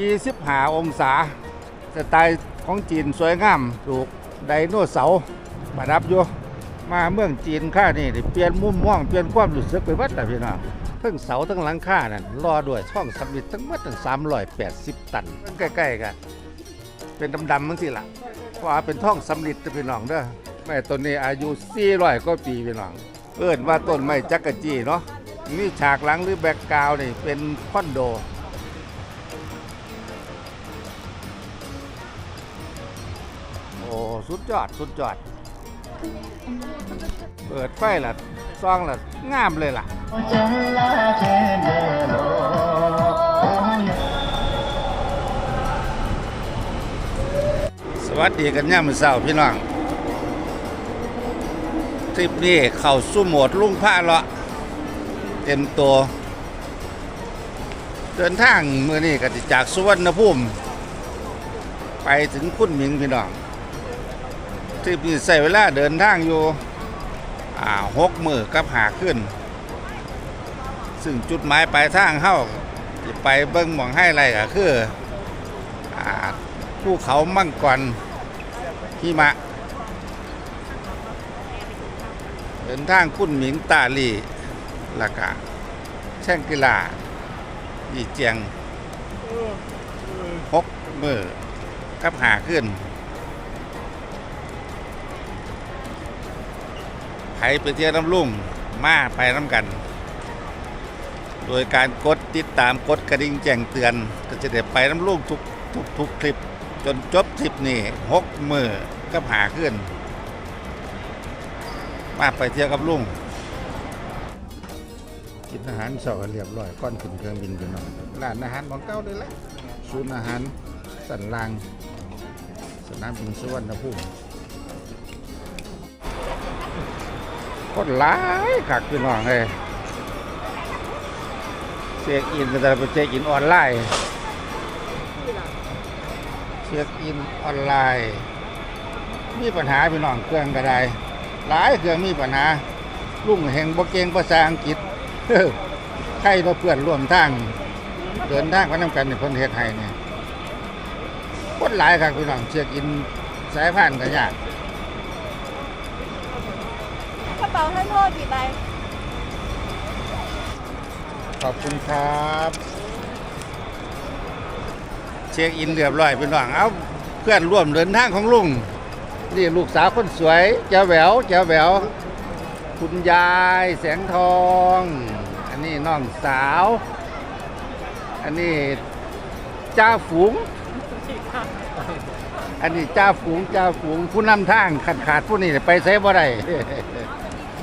25องศาสไตล์ของจีนสวยงามถูกไดโนเสาร์ประดับอยู่มาเมืองจีนค่านี่ได้เปลี่ยนมุมมองเปลี่ยนความรู้สึกไปวัดแต่พี่น้องทั้งเสาทั้งหลังคานั่นรอด้วยช่องสำริดทั้งหมดทั้ง380ตันใกล้ๆกันเป็นดำๆมั้งสิล่ะเพราะว่าเป็นท่องสำริดพี่น้องเด้อแม่ต้นนี้อายุ400กว่าปีพี่น้องเอิ้นว่าต้นไม้จักรจีเนาะนี่ฉากหลังหรือแบ็กกราวนี่เป็นคอนโด อ้สุดยอดสุดยอด เปิดไฟล่ะซองล่ะงามเลยล่ะ สวัสดีกันย่ามอเช้าพี่น้องทริปนี้เข้าสู่โหมดลุ่งผ้าเลาะเต็มตัว เดินทางเมื่อนี้ก็สิจากสุวรรณภูมิ ไปถึงคุณหมิงพี่น้อง ทริปนี้ใส่เวลาเดินทางอยู่หกมือกับหาขึ้น ซึ่งจุดหมายปลายทางเข้าไปเบิ้งหมองให้ไรก็คือภูเขามั่งกรหิมะ เดินทางคุณหมิงตาลีละกะแช่งกีฬาอีเจียงหกมือกับหาขึ้น ผไปเที่ยวน้ำลุ่งมาไปน้ำกัน โดยการกดติดตามกดกระดิ่งแจ้งเตือน ก็จะได้ไปน้ำลุ่งทุกทุกทุกคลิป จนจบทริปนี่หกมือก็หาขึ้น มาไปเที่ยวกับลุงกินอาหารเช้าก็เรียบร้อยก่อนขึ้นเครื่องบินพี่นองร้านอาหารของเก่าเลยละศูนย์อาหารสันลาง สนามบินสุวรรณภูมิ คนหลายคักพี่น้องเอ้ยเช็คอินก็จะไปเช็คอินออนไลน์เช็คอินออนไลน์ มีปัญหาพี่น้องเครื่องก็ได้หลายเครื่องมีปัญหาลุ่งแห่งบ่เก่งภาษาอังกฤษใครเราเพื่อนร่วมทางเดินทางไปนำกันในคนเฮ็ดให้เนี่ยคนหลายครับพี่น้องเช็คอินสายพันธุ์ก็ยาก กระเป๋าท่านโทษกี่ใบขอบคุณครับ เช็คอินเรียบร้อยพี่น้องเอาเพื่อนร่วมเดินทางของลุง นี่ลูกสาวคนสวยเจ้าแหววเจ้าแหววคุณยายแสงทอง อันนี้น้องสาว อันนี้จ้าฝูง อันนี้จ้าฝูงจ้าฝูงผู้นำทางขาดขาดผู้นี้ไปใช้บ่ได้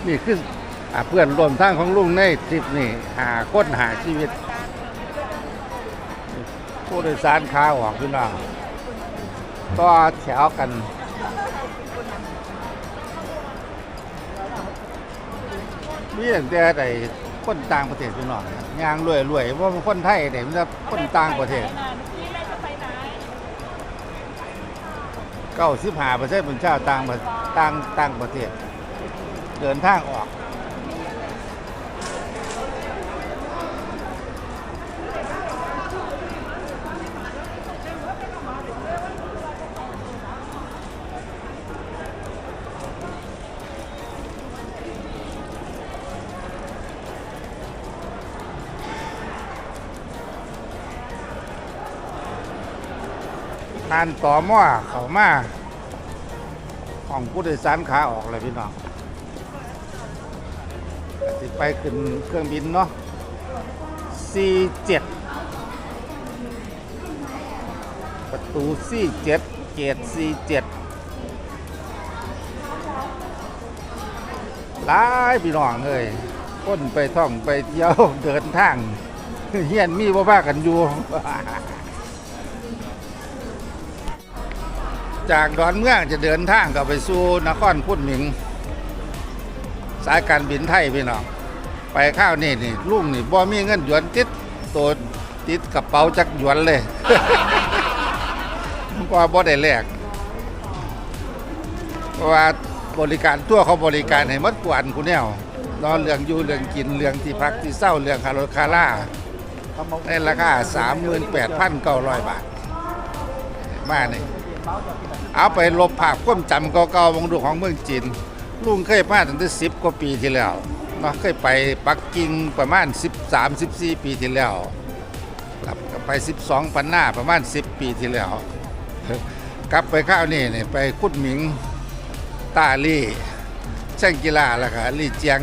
นี่คืออาเพื่อนร่วมทางของลุงในทริปนี่หาค้นหาชีวิต ผู้โดยสารขาออกพี่น้องต่อแถวกันมีตั้งแต่ใดคนต่างประเทศพี่น้องยางรวยรวยๆว่ามันคนไทยเนี่ยมันจะคนต่างประเทศเก้าสิบห้าเปอร์เซ็นต์เป็นชาวต่างต่างต่างประเทศ เดินทางออก นานต่อหม้อเขามาของผู้โดยสารขาออกเลยพี่น้อง สิไปขึ้นเครื่องบินเนาะ C7 ประตู C7 เกต C7 หลายพี่น้องเอ้ยคนไปท่องไปเที่ยวเดินทางเฮียนมีว่าว่ากันอยู่ จากดอนเมืองจะเดินทางกลับไปสู่นครพุทธหมิง สายการบินไทยพี่น้องไปข้าวนี่นี่ลุงนี่บ่มีเงินหยวนติดตัวติดกระเป๋าจักหยวนเลยว่าบ่ได้แลกว่าบริการตัวเขาบริการให้มัดกวนกูแนวนอนเรื่องอยู่เรื่องกินเรื่องที่พักที่เศร้าเรื่องคารถคาร่าในราคา38,900 บาท มาเนี่ยเอาไปลบภาพความจำเก่าๆวงดูของเมืองจีน ลุงเคยมาตั้งแต่10กว่าปีที่แล้วเนาะเคยไปปักกิ่งประมาณ 13-14 ปีที่แล้วกลับกลับไป 12 ปันหน้าประมาณ 10 ปีที่แล้ว กลับไปข้าวนี่นี่ไปคุดหมิงตาลี่ช่งกีฬาแล้วก็ลี่เจียง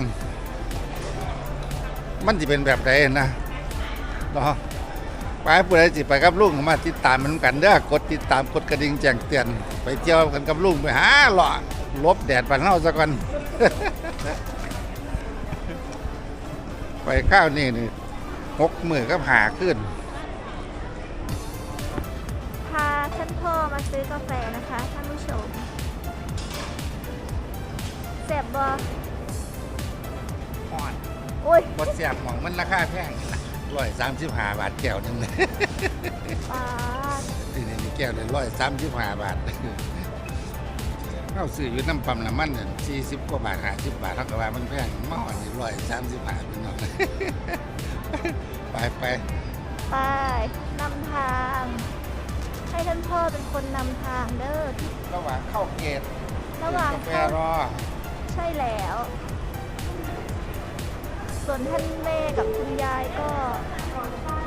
มันจะเป็นแบบไหนนะเนาะไปผู้ใดจิไปกับลุงมาติดตามมันกันเด้อกดติดตามกดกระดิ่งแจ้งเตือน ไปเที่ยวกันกับลุงไปหาหล่อ ลบแดดปันเฮาซะก่อน ไปข้าวนี่นี่หกมือก็หาขึ้น พาท่านพ่อมาซื้อกาแฟนะคะท่านผู้ชมแสบบออ่อนโอ้ยบดเสียบหมองมันราคาแพงร้อยสามสิบห้าบาทแก้วหนึงเลย ปาด นี่นี่แก้วเลยร้อยสามสิบห้าบาท เข้าซื้ออยู่น้ำปั๊มน้ำมันเนี่ยสี่สิบกว่าบาทห้าสิบบาทเท่ากับว่ามันแพงหม้อนี่ร้อยสามสิบห้าพี่น้องไปไปไปนำทาง ให้ท่านพ่อเป็นคนนำทางเด้อที่ระหว่างเข้าเกตระหว่างกาแฟเข้ารอใช่แล้ว ส่วนท่านแม่กับคุณยายก็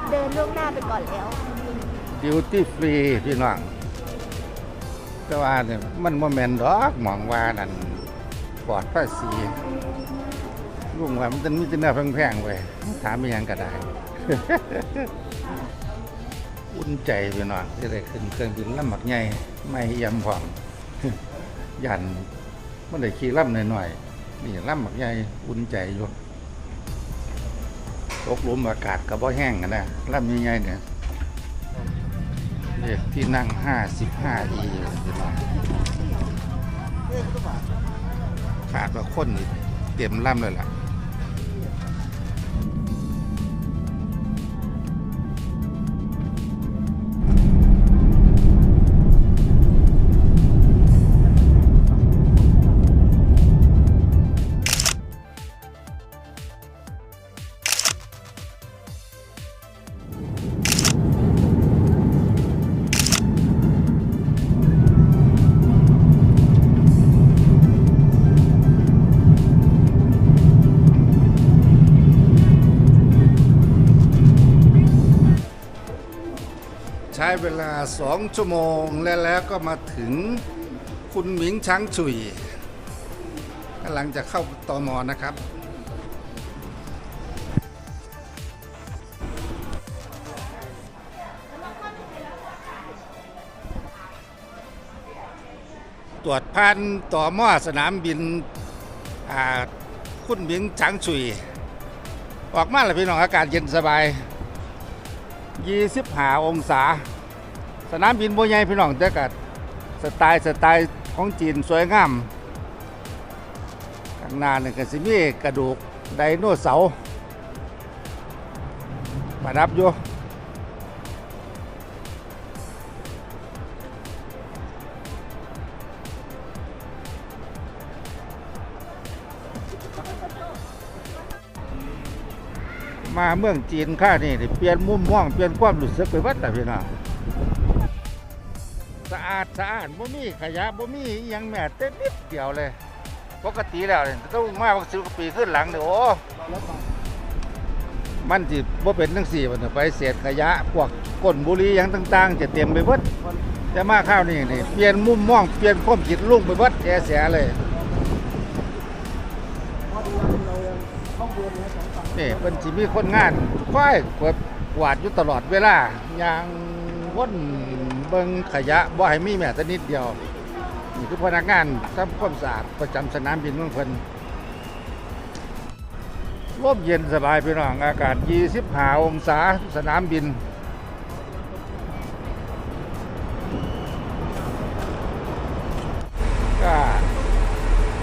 เดินล่วงหน้าไปก่อนแล้ว ดิวตี้ฟรีพี่น้อง แต่ว่าเนี่ยมันโมเมนดอกหมองว่านั่นปลอดภาษีลุงว่ามันจะมีแต่เนื้อแพงๆไปถามไปยังก็ได้ อุ่นใจพี่น้องที่ได้ขึ้นเครื่องบินลำหมักใหญ่ไม่เอี่ยมพร้อมยันมันได้ขี่ลำหน่อยๆนี่ลำหมักใหญ่อุ่นใจอยู่ตกลุมอากาศก็บ่แห้งกันนะลำใหญ่ๆเนี่ย เลขที่นั่ง 55 e พี่น้องขาดว่าคนนี่เตรียมล่ำเลยล่ะ เวลา 2 ชั่วโมง และแล้วก็มาถึงคุณหมิงช้างฉุยกำลังจะเข้าตอมอนะครับ ตรวจพันต่อมอสนามบินคุณหมิงช้างฉุย ออกมาแล้วพี่น้องอากาศเย็นสบายยี่สิบห้าองศา สนามบินโบใหญ่พี่น้องแต่กัดสไตล์สไตล์ของจีนสวยงามข้างหน้านี่ก็สิมีกระดูกไดโนเสาร์ประดับอยู่มาเมืองจีนข้านี่ได้เปลี่ยนมุมมองเปลี่ยนความรู้สึกไปวัดแต่พี่น้อง อาดสะอาดบ่มีขยะบ่มีอหยังแม้แต่นิดเดียวเลย ปกติแล้วเนี่ยต้องมาสิบกว่าปีขึ้นหลังเนี่ยโอ้ มันสิบ่เป็นจังซี่มันไปเศษขยะพวกก้นบุหรี่หยังต่างๆ จะเต็มไปเบิดแต่มาข้าวนี่นี่เปลี่ยนมุมมองเปลี่ยนความคิดลุงไปเบิดแย่เสียเลยนี่เป็นสิมีคนงานค่อยกวาดกวาดอยู่ตลอดเวลาอย่างวน เบิ่งขยะบ่ให้มีแม้แต่นิดเดียวนี่คือพนักงานทำความสะอาดประจำสนามบินเมืองเพิ่นร่มเย็นสบายพี่น้องอากาศ 25 องศาสนามบิน ก็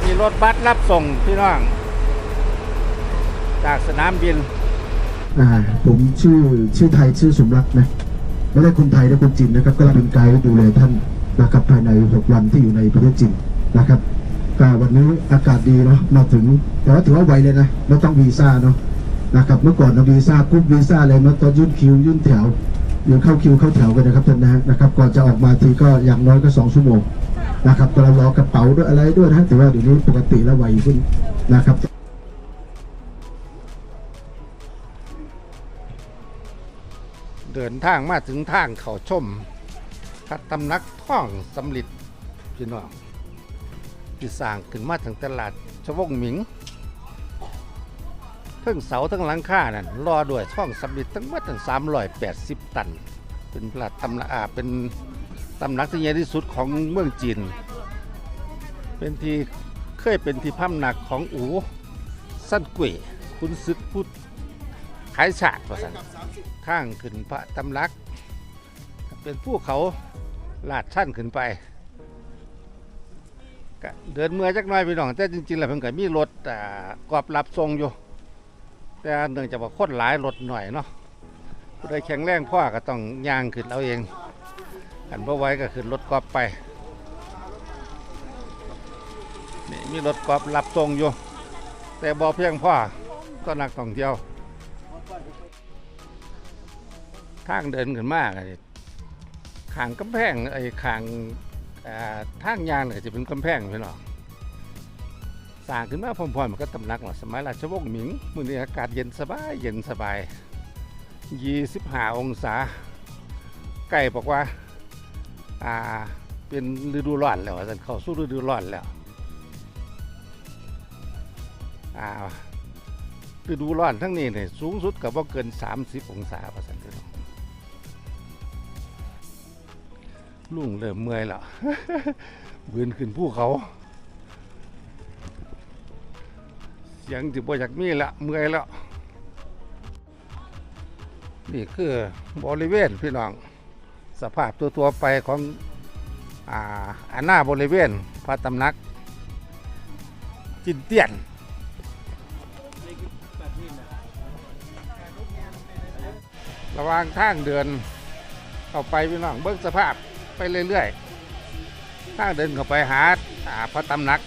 มีรถบัสรับส่งพี่น้อง จากสนามบิน อ่า ผมชื่อชื่อไทยชื่อสมรักนะ ไม่ได้คนไทยและคนจีนนะครับก็รับเป็นไกด์ดูแลท่านนะครับภายใน 6 วันที่อยู่ในประเทศจีนนะครับก็วันนี้อากาศดีเนาะมาถึงแต่ว่าถือว่าไวเลยนะไม่ต้องวีซ่าเนาะนะครับเมื่อก่อนเราวีซ่ากรุ๊ปวีซ่าอะไรมาตอนยื่นคิวยื่นแถวยืนเข้าคิวเข้าแถวกันนะครับท่านนะนะครับก่อนจะออกมาทีก็อย่างน้อยก็สองชั่วโมงนะครับตอนเรารอกระเป๋าด้วยอะไรด้วยนะแต่ว่าเดี๋ยวนี้ปกติแล้วไวขึ้นนะครับ เดินทางมาถึงทางเขาชมพระตำนักท่องสำลิดพี่น้องที่สร้างขึ้นมาถึงตลาดชวงหมิงทั้งเสาทั้งหลังคานั่นรอด้วยท่องสำลิดทั้งหมดทั้ง380ตัน เป็นพระตำนักอ่าเป็นตำนักที่ใหญ่ที่สุดของเมืองจีน เป็นที่เคยเป็นที่พำหนักของอูสั้นกุยคุณซึกพูด ขายฉากประสันข้างขึ้นพระตำลัก เป็นภูเขาลาดชั้นขึ้นไปเดินเมื่อจักหน้อยพี่น้อง แต่จริงๆแล้วเพิ่นก็มีรถกอบรับส่งอยู่ แต่เนื่องจากว่าคนหลายรถหน่อยเนาะผู้ใดแข็งแรงพ่อก็ต้องย่างขึ้นเอาเองอันบ่ไว้ก็ขึ้นรถกอบไปนี่มีรถกอบรับส่งอยู่ แต่บ่เพียงพ่อก็นักท่องเที่ยว ทางเดินขึ้นมากเลยขางกำแพงไอ้ขางทางยางเนี่ยจะเป็นกำแพงพี่น้องสร้างขึ้นมาพร้อมๆมันก็ตำหนักหรอสมัยราชวงศ์หมิงมือนี้อากาศเย็นสบายเย็นสบาย 25 องศาใกล้บอกว่าอ่าเป็นฤดูร้อนแล้วท่านเข้าสู่ฤดูร้อนแล้วอ่า ฤดูร้อนทั้งนี้เนี่ยสูงสุดก็บ่เกิน 30 องศาว่าซั่นพี่น้องลุงเริ่มเมื่อยแล้วบืนขึ้นภูเขาเสียงจิบ่อยากมีละเมื่อยแล้ว นี่คือบริเวณพี่น้อง สภาพตัวตัวไปของอ่าอนาบริเวณพระตำหนัก จินเตียน ระหว่างทางเดินเข้าไปพี่น้องเบิ้งสภาพไปเรื่อยๆทางเดินเข้าไปหาอาพระตำหนัก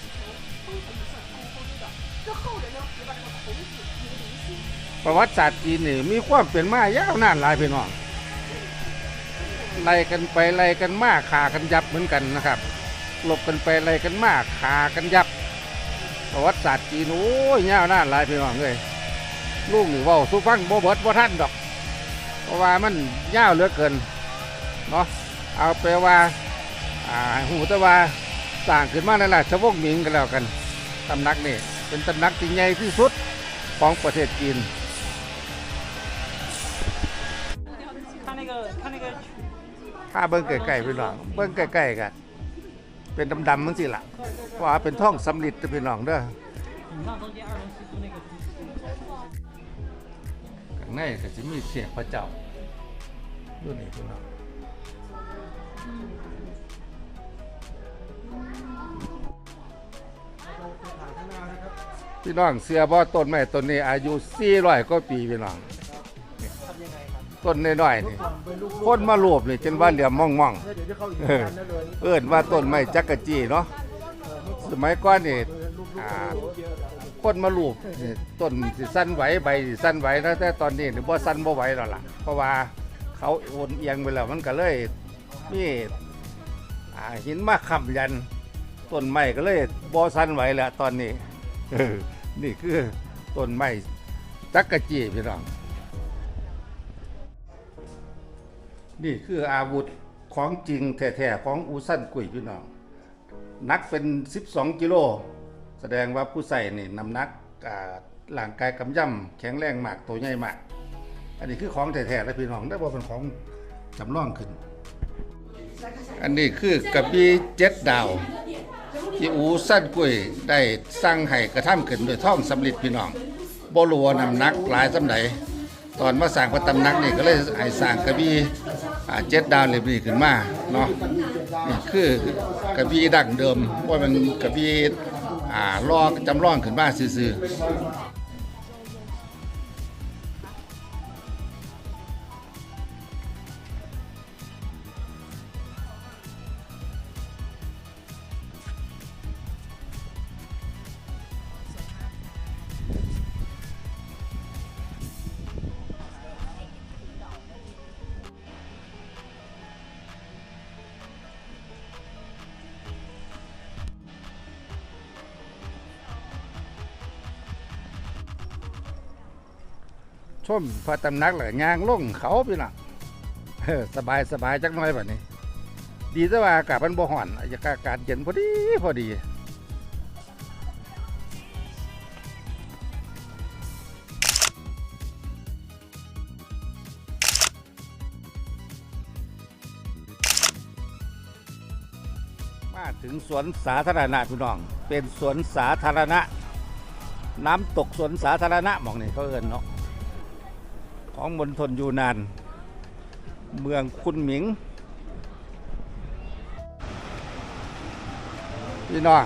ประวัติศาสตร์จีนนี่มีความเป็นมายาวนานหลายพี่น้องไล่กันไปไล่กันมาขากันยับเหมือนกันนะครับหลบกันไปไล่กันมาขากันยับ ประวัติศาสตร์จีนโอ้ยยาวนานหลายพี่น้องเลยลูกนี่เว่าสุฟังโบเบิดบ่ท่านดอก ราะว่ามันยาวเหลือเกินเนาะเอาไปว่าอ่าหูตะว่าสร้างขึ้นมาในราชวงศ์หมิงกันแล้วกันตำหนักนี่เป็นตำหนักที่ใหญ่ที่สุดของประเทศจีนข้าเบิ้งไก่ๆพี่น้องเบิ้งไก่ๆกันเป็นดำดำมั้งสิล่ะว่าเป็นท่องสำลิดพี่น้องเด้อางในก็จะมีเสียงพระเจ้าดูนี่พี่น้องพี่น้องเสียบ่ต้นไม้ต้นนี้อายุ400กว่าปีพี่น้องต้นน้อยๆนี่คนมารวบนี่จนว่าเหลี่ยมม่องๆเออเอิ้นว่าต้นไม้จักรจี้เนาะสมัยก่อนนี่อ่า คนมาลูบนี่ต้นสิสั้นไหวใบสิสั้นไหวนะแต่ตอนนี้นี่บ่สั้นบ่ไหวแล้วล่ะ เพราะว่าเขาโอนเอียงไปแล้วมันก็เลยมีอ่าหินมาค้ำยันต้นไม้ก็เลยบ่สั้นไหวแล้วตอนนี้เออนี่คือต้นไม้จักกะจีพี่น้อง นี่คืออาวุธของจริงแท้ๆของอูสั้นกุยพี่น้อง นักเป็น 12 กิโล แสดงว่าผู้ใส่นี่น้ำหนักอ่างกายกำยำแข็งแรงมากตัวใหญ่มาก อันนี้คือของแท้ๆแล้วพี่น้องได้บ่เป็นของจำลองขึ้น อันนี้คือกระบี่เจ็ดดาวที่อูสั้นกุ้ยได้สร้างให้กระท่ำขึ้นโดยท่องสำลิดพี่น้องบ่รู้ว่าน้ำหนักหลายสำไหนตอนมาสร้างพระตำหนักนี่ก็เลยให้สร้างกระบี่เจ็ดดาวเรียบนี้ขึ้นมาเนาะนี่คือกระบี่ดั้งเดิมว่ามันกระบี่ อ่าลอจำลองขึ้นมาซื่อๆ มพระตำหนักแล้วก็ย่างลงเขาพี่น้องสบายสบายจักหน่อยแบบนี้ ดีแต่ว่าอากาศมันบ่ฮ้อนอากาศเย็นพอดีพอดีมาถึงสวนสาธารณะพี่น้อง เป็นสวนสาธารณะ น้ำตกสวนสาธารณะมองนี่เขาเอินเนาะ ของมณฑลยูนาน เมืองคุนหมิง พี่น้อง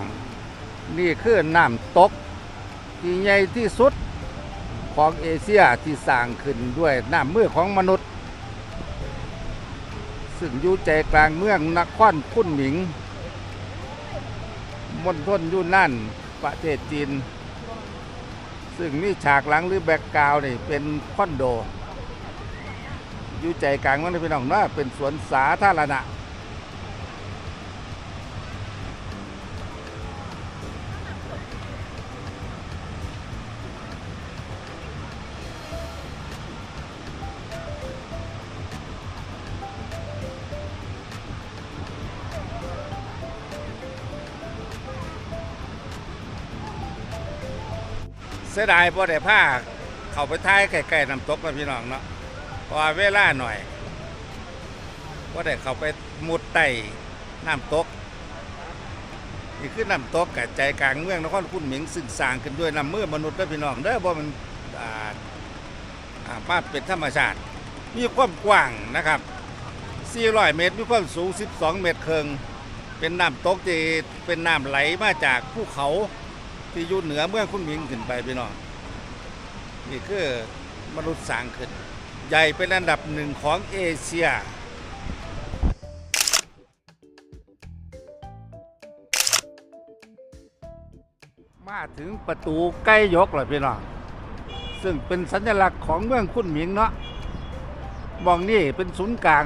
นี่คือน้ำตก ที่ใหญ่ที่สุดของเอเชียที่สร้างขึ้นด้วยน้ำมือของมนุษย์ ซึ่งอยู่ใจกลางเมืองนครคุนหมิงมณฑลยูนนั่นประเทศจีน ซึ่งนี่ฉากหลังหรือแบ็กกราวนี่เป็นคอนโด อยู่ใจกลางมืองนี่พี่น้องเนาะเป็นสวนสาธารณะเสียดายพอได้ผ้าเข้าไปท้ายใกล้ๆน้ำตกนะพี่น้องเนาะ พราะว่าเวลาหน่อยว่าได้เข้าไปมุดไต่น้ำตก นี่คือน้ำตกกับใจกลางเมืองนครพุนหมิงซึ่งสร้างขึ้นด้วยน้ำมือมนุษย์และพี่น้องเด้อบ่มันอ่าอ่ามาเป็นธรรมชาติ มีความกว้างนะครับ 400 เมตร มีความสูง 12 เมตรเคิงเป็นน้ำตกที่เป็นน้ำไหลมาจากภูเขาที่อยู่เหนือเมืองคุณหมิงขึ้นไปพี่น้อง นี่คือมนุษย์สร้างขึ้น หญ่เป็นอันดับหนึ่งของเอเชีย มาถึงประตูใกล้ยกเลยพี่น้อง ซึ่งเป็นสัญลักษณ์ของเมืองคุณหมิงเนาะมองนี่เป็นศูนย์กลาง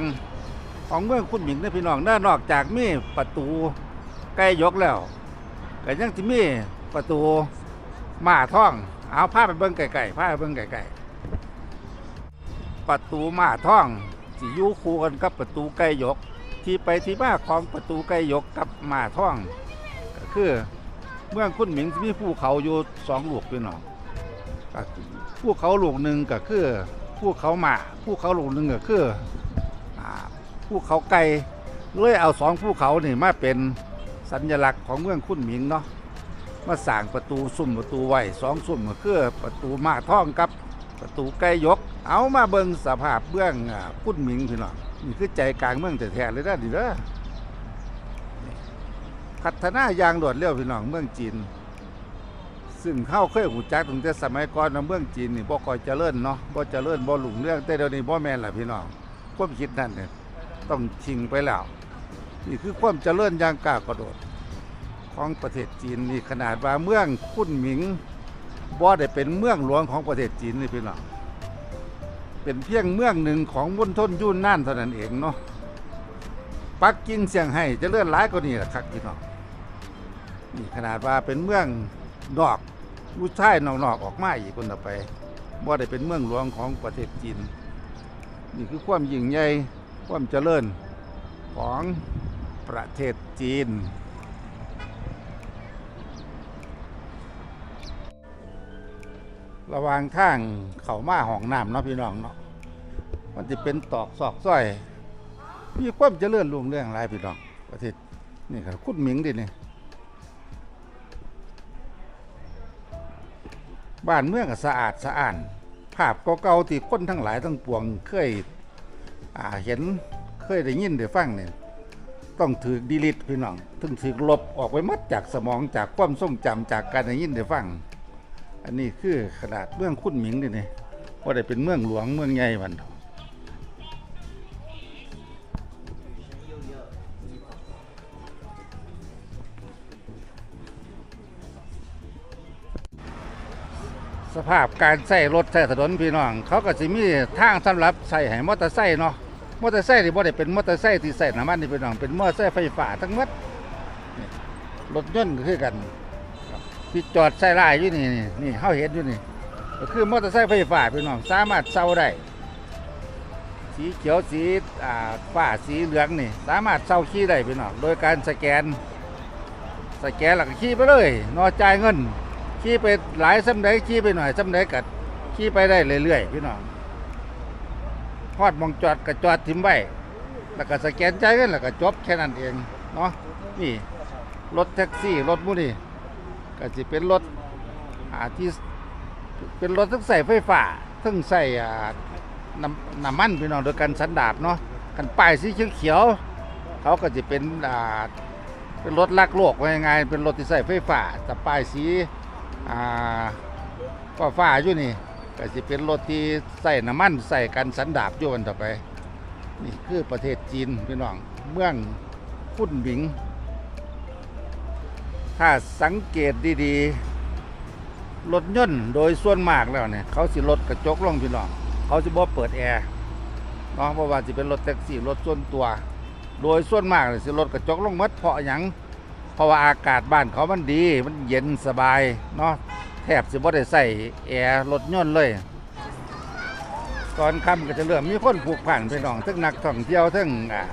ของเมืองคุณหมิงนะพี่น้องน่านอกจากมีประตูใกล้ยกแล้วก็ยังที่มีประตูหมาท่อง เอาผ้าไปเบิ้งไก่ๆผ้าไปเบิ้งไก่ๆ ประตูหมาท่องสิยูคู่กันกับประตูไก่ยก ที่ไปที่มาของประตูไก่ยกกับหมาท่อง ก็คือเมืองคุณหมิงมีภูเขาอยู่สองลูกพี่น้องภูเขาลูกหนึ่งก็คือภูเขาหมาภูเขาลูกหนึ่งก็คือภูเขาไก่เลยเอาสองภูเขานี่มาเป็นสัญลักษณ์ของเมืองคุนหมิงเนาะมาสร้างประตูซุ่มประตูไว้สองซุ่มก็คือประตูมาท่องกับประตูไก่ยก เอามาเบิ่งสภาพเบื้องอ่าคุ้นหมิงพี่น้องนี่คือใจกลางเมืองแท้เลยนะดิเด้อพัฒนายางรวดเร็วพี่น้องเมืองจีน ซึ่งเข้าเคยหูจักตั้งแต่สมัยก่อนนะเมืองจีนนี่บ่คอยเจริญเนาะบ่เจริญบ่หลุงเรื่องแต่เดี๋ยวนี้บ่แม่นล่ะพี่น้องความคิดนั่นเนี่ยต้องชิงไปแล้วนี่คือความเจริญยางก้าวกระโดด ของประเทศจีนนี่ขนาดว่าเมืองคุ้นหมิงบ่ได้เป็นเมืองหลวงของประเทศจีนนี่พี่น้อง เป็นเพียงเมืองหนึ่งของมณฑลยูนนานเท่านั้นเองเนาะปักกิ่งเซี่ยงไฮ้จะเลื่อนหลายกว่านี้แหละครับพี่น้องนี่ขนาดว่าเป็นเมืองนอกลูกชายนอกๆออกมาอีกคนต่อไปบ่ได้เป็นเมืองหลวงของประเทศจีนนี่คือความยิ่งใหญ่ความเจริญของประเทศจีน ระหวางทางเขามาห้องน้ำเนาะพี่น้องเนาะมันจะเป็นตอกซอกซอย มีความเจริญรุ่งเรื่องหลายพี่น้องประเทศนี่ครับคุณหมิงดินี่บ้านเมืองก็สะอาดสะอ้าน ภาพเก่าๆที่คนทั้งหลายทั้งปวงเคยอ่าเห็นเคยได้ยินได้ฟังเนี่ยต้องถือดีลิทพี่น้องถึงถือลบออกไปมัดจากสมองจากความทรงจำจากการได้ยินได้ฟัง อันนี้คือขนาดเมืองคุ้นหมิงนี่นี่ว่าได้เป็นเมืองหลวงเมืองใหญ่วันสภาพการใส่รถใส่ถนนพี่น้อง เขาก็จะมีทางสำหรับใส่ให้มอเตอร์ไซค์เนาะมอเตอร์ไซค์นี่บ่ได้เป็นมอเตอร์ไซค์ที่ใส่น้ำมันนี่พี่น้องเป็นมอเตอร์ไซค์ไฟฟ้าทั้งหมดนี่รถยนต์ก็คือกัน ที่จอดใส่ลายอยู่นี่นี่นี่เฮาเห็นอยู่นี่ก็คือมอเตอร์ไซค์ไฟฟ้าพี่น้องสามารถเซาได้สีเขียวสีอ่าฟ้าสีเหลืองนี่ สามารถเซาขี่ได้พี่น้องโดยการสแกน สแกนหลักขี่ไปเลยนอจ่ายเงินขี่ไปหลายซ้ำใดขี่ไปหน่อยซ้ำใดกัดขี่ไปได้เรื่อยๆพี่น้องฮอดมองจอดก็จอดทิ้มไว้แล้วก็สแกนใจ่ายเงินแล้วก็จบแค่นั้นเองเนาะนี่รถแท็กซี่รถมูนี่ ก็จะเป็นรถอ่าที่เป็นรถทั้งใส่ไฟฟ้าทั้งใส่อ่าน้ำน้ำมันพี่น้องโดยการสันดาบเนาะกันป้ายสีเขียวๆเขาก็จะเป็นอ่าเป็นรถลักโลกว่ายังไงเป็นรถที่ใส่ไฟฟ้าแต่ป้ายสีอ่าก็ฟ้าอยู่นี่ก็จะเป็นรถที่ใส่น้ำมันใส่กันสันดาบอยู่วันต่อไป นี่คือประเทศจีนพี่น้องเมืองพุ่นหวิง ถ้าสังเกตดีๆ รถยนต์โดยส่วนมากแล้วเนี่ย เขาสิลดกระจกลงพี่น้อง เขาสิบ่เปิดแอร์เนาะเพราะว่าสิเป็นรถแท็กซี่รถส่วนตัว โดยส่วนมากเลยสิรถกระจกลงหมดเพราะยังเพราะว่าอากาศบ้านเขามันดี มันเย็นสบายเนาะแทบสิบ่ได้ใส่แอร์รถยนต์เลยตอนค่ำก็จะเริ่มมีคนผูกผ่านไปน้องทั้งนักท่องเที่ยวทั้ง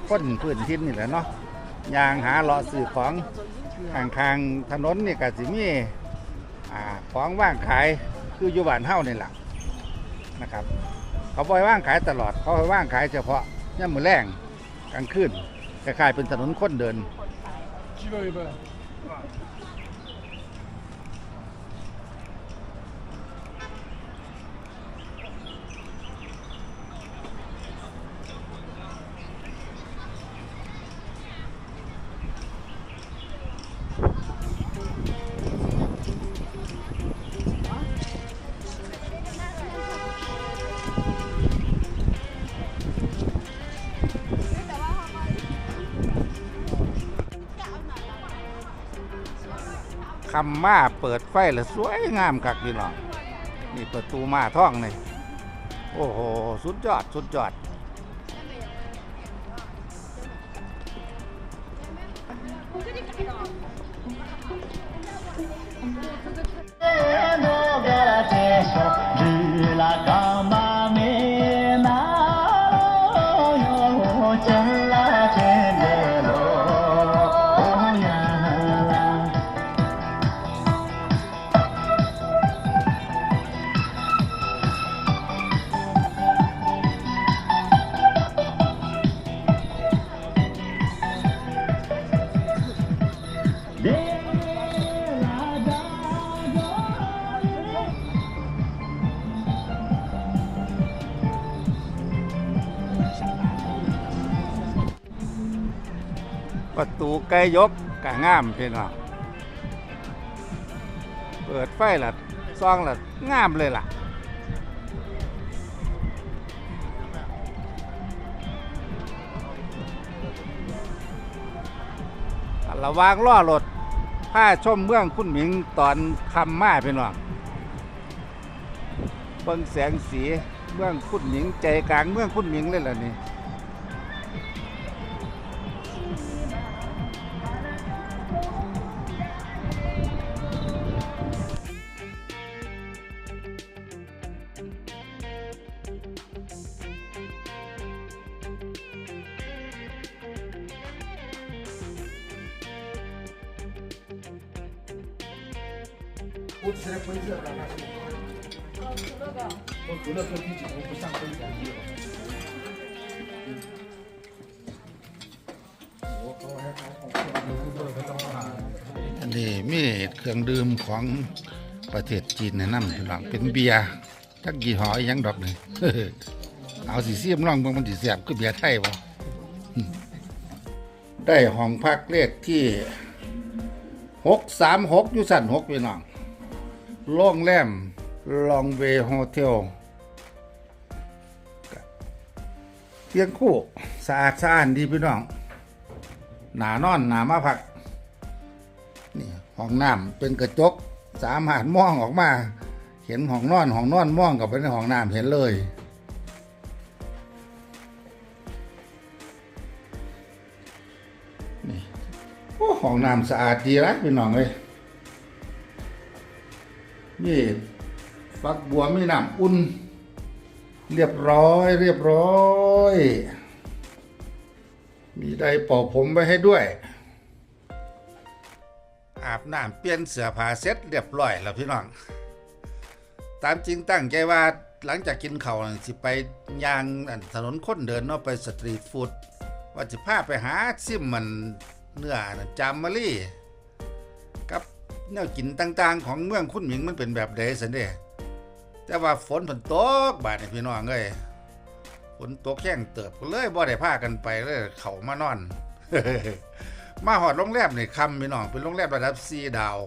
คนพื้นถิ่นนี่แหละเนาะยางหาเลาะซื้อของ ข้างทางๆถนนนี่ก็สิมีอ่าของว่างขายคืออยู่บ้านเฮานี่แหละนะครับ เขาบ่อยว่างขายตลอด เขาให้ว่างขายเฉพาะย่ำมือแรงกลางคืนคล้ายๆเป็นถนนคนเดิน คำมาเปิดไฟแล้วสวยงามคักพี่น้องนี่ประตูมาท่องนี่โอ้โห สุดยอด สุดยอด ไกลยกกะงามพี่น้องเปิดไฟละซองละงามเลยล่ะระวางล่อรถผ้าชมเมืองคุณหมิงตอนคำมาพี่น้องเบิ่งแสงสีเมืองคุณหมิงใจกลางเมืองคุณหมิงเลยล่ะนี่ อันนี้มีเครื่องดื่มของประเทศจีนแนะนำพี่น้องเป็นเบียร์จักยี่หออิหยังดอกนี่เอาสิซียมลองบิ่งมันสิแซ่บคือเบียร์ไทยบ่อืมได้ห้องพักเลขที่หกสามหกยูสันหกพี่น้อง โรงแรมลองเวโฮเทลเตียงคู่สะอาดสะอ้านดีพี่น้อง หนานอนหนามาพักนี่ห้องน้ำเป็นกระจก สามารถมองออกมา เห็นห้องนอนห้องนอนมองกับไปในห้องน้ำเห็นเลยนี่โอ้ห้องน้ำสะอาดดีนะพี่น้องเลย นี่ฟักบัวมีน้ำอุ่น เรียบร้อย เรียบร้อย มีไดร์เป่าผมไว้ให้ด้วย อาบน้ำเปลี่ยนเสื้อผ้าเสร็จเรียบร้อยแล้วพี่น้อง ตามจริงตั้งใจว่าหลังจากกินข้าวนั่นสิไปย่างถนนคนเดินเนาะไปสตรีทฟู้ดว่าจะพาไปหาซิมมันเนื้อนั่นจามมะลี่ แนวกินต่างๆ ของเมืองคุณหมิงมันเป็นแบบใดสันเด้แต่ว่าฝนฝนตกบาดนี่พี่น้องเอ้ยฝนตกแข้งเติบเลยบ่ได้พากันไปเลยเขามานอน มาหอดโรงแรมนี่คำพี่น้องเป็นโรงแรมระดับ4ดาว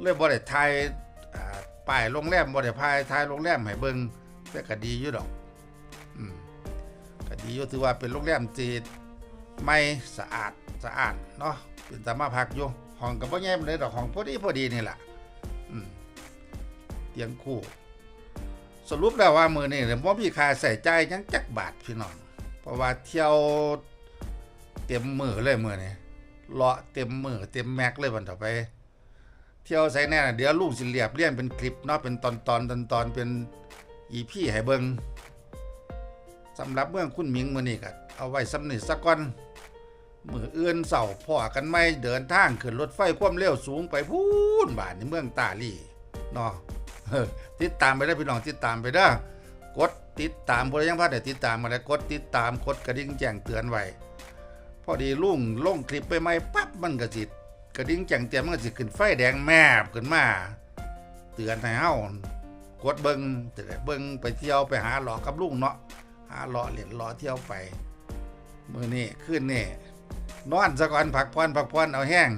เลยบ่ได้ถ่ายอ่าป้ายโรงแรมบ่ได้พายถ่ายโรงแรมให้เบิ่งแต่ก็ดีอยู่ดอกก็ดีอยู่ถือว่าเป็นโรงแรมที่ไม่สะอาดสะอาดเนาะเป็นตามาพักอยู่ ห้องก็บ่แย่ปานใดอกห้องพอดีพอดีนี่แหละเตียงคู่ สรุปแล้วว่ามือนี้เนี่ยบ่มีค่าใช้จ่ายหยังจักบาทพี่น้องเพราะว่าเที่ยวเต็มมือเลยมือนี้เลาะเต็มมือเต็มแม็กเลยวันต่อไป เที่ยวใส่แน่เดี๋ยวลูกสิเรียบเรียนเป็นคลิปเนาะเป็นตอนตอนตอนตอนเป็นอีพี่ให้เบิงสำหรับเมืองคุณหมิงมือนี้ก็เอาไว้สำนึกสักก่อน มือเอื่นเสาพ่อกันไม่เดินทางขึ้นรถไฟความเร็วสูงไปพูนบ้านในเมืองตาลีเนาะติดตามไปได้พี่น้องติดตามไปเด้กดติดตามบ่ได้ยังพลาดได้ติดตามมาแล้วกดติดตามกดกระดิ่งแจ้งเตือนไว้พอดีลุงลงคลิปไปใหม่ปั๊บมันก็สิกระดิ่งแจ้งเตือนมันก็สิขึ้นไฟแดงแมบขึ้นมา เตือนให้เฮากดเบิ้งแต่เบิ้งไปเที่ยวไปหาหลอกกับลุงเนาะหาหลอเล่นหลอเที่ยวไปมือนี้คืนนี้ นอนซะก่อนผักพรอนผักพรอนเอาแห้ง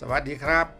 สวัสดีครับ